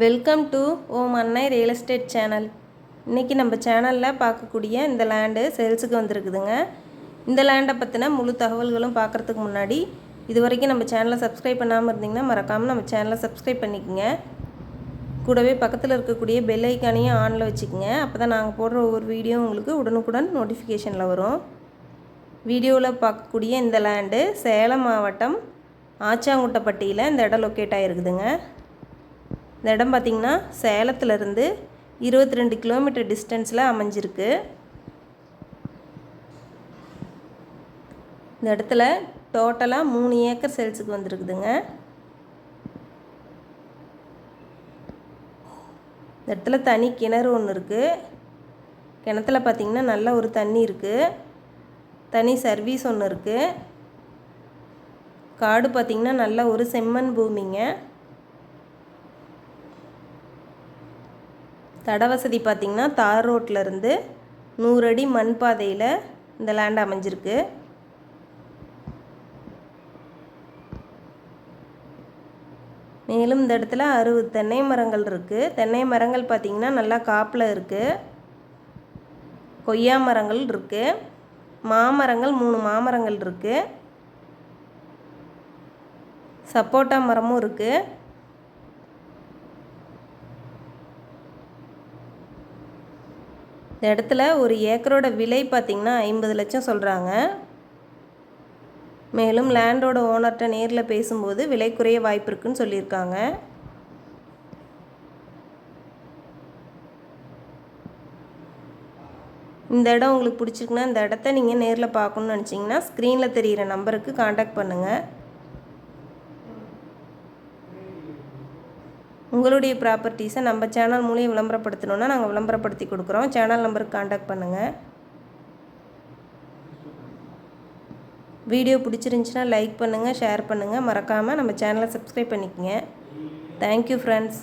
Welcome to ஓம் அன்னை real estate channel இன்றைக்கி நம்ம சேனலில் பார்க்கக்கூடிய இந்த லேண்டு சேல்ஸுக்கு வந்திருக்குதுங்க. இந்த லேண்டை பற்றின முழு தகவல்களும் பார்க்குறதுக்கு முன்னாடி இது வரைக்கும் நம்ம சேனலை சப்ஸ்கிரைப் பண்ணாமல் இருந்தீங்கன்னா மறக்காமல் நம்ம சேனலை சப்ஸ்கிரைப் பண்ணிக்கோங்க. கூடவே பக்கத்தில் இருக்கக்கூடிய பெல் ஐக்கானையும் ஆனில் வச்சுக்கோங்க. அப்போ தான் நாங்கள் போடுற ஒவ்வொரு வீடியோ உங்களுக்கு உடனுக்குடன் நோட்டிஃபிகேஷனில் வரும். வீடியோவில் பார்க்கக்கூடிய இந்த லேண்டு சேலம் மாவட்டம் ஆச்சாங்குட்டப்பட்டியில் இந்த இடம் லொக்கேட் ஆகிருக்குதுங்க இந்த இடம் பார்த்திங்கன்னா சேலத்துலேருந்து இருபத்தி ரெண்டு கிலோமீட்டர் டிஸ்டன்ஸில் அமைஞ்சிருக்கு. இந்த இடத்துல டோட்டலாக மூணு ஏக்கர் சேல்ஸுக்கு வந்திருக்குதுங்க. இந்த இடத்துல தனி கிணறு ஒன்று இருக்குது கிணத்துல பார்த்திங்கன்னா நல்ல ஒரு தண்ணி இருக்குது தனி சர்வீஸ் ஒன்று இருக்குது காடு பார்த்திங்கன்னா நல்ல ஒரு செம்மண் பூமிங்க. தட வசதி பார்த்திங்கன்னா தார் ரோட்டிலருந்து நூறு அடி மண் பாதையில் இந்த லேண்ட் அமைஞ்சிருக்கு. மேலும் இந்த இடத்துல அறுபது தென்னை மரங்கள் இருக்குது தென்னை மரங்கள் பார்த்திங்கன்னா நல்லா காப்பில் இருக்குது கொய்யா மரங்கள் இருக்குது மாமரங்கள் மூணு மாமரங்கள் இருக்குது சப்போட்டா மரமும் இருக்குது இந்த இடத்துல ஒரு ஏக்கரோட விலை பார்த்திங்கன்னா ஐம்பது லட்சம் சொல்கிறாங்க மேலும் லேண்டோட ஓனர்கிட்ட நேரில் பேசும்போது விலை குறைய வாய்ப்பு இருக்குன்னு சொல்லியிருக்காங்க. இந்த இடம் உங்களுக்கு பிடிச்சிருக்குன்னா இந்த இடத்த நீங்கள் நேரில் பார்க்கணுன்னு நினச்சிங்கன்னா ஸ்க்ரீனில் தெரிகிற நம்பருக்கு காண்டாக்ட் பண்ணுங்கள் உங்களுடைய ப்ராப்பர்ட்டிஸை நம்ம சேனல் மூலியம் விளம்பரப்படுத்தணுன்னா நாங்கள் விளம்பரப்படுத்தி கொடுக்குறோம். சேனல் நம்பருக்கு காண்டாக்ட் பண்ணுங்கள் வீடியோ பிடிச்சிருந்துச்சின்னா லைக் பண்ணுங்கள் ஷேர் பண்ணுங்கள் மறக்காமல் நம்ம சேனலை சப்ஸ்கிரைப் பண்ணிக்கோங்க. Thank you friends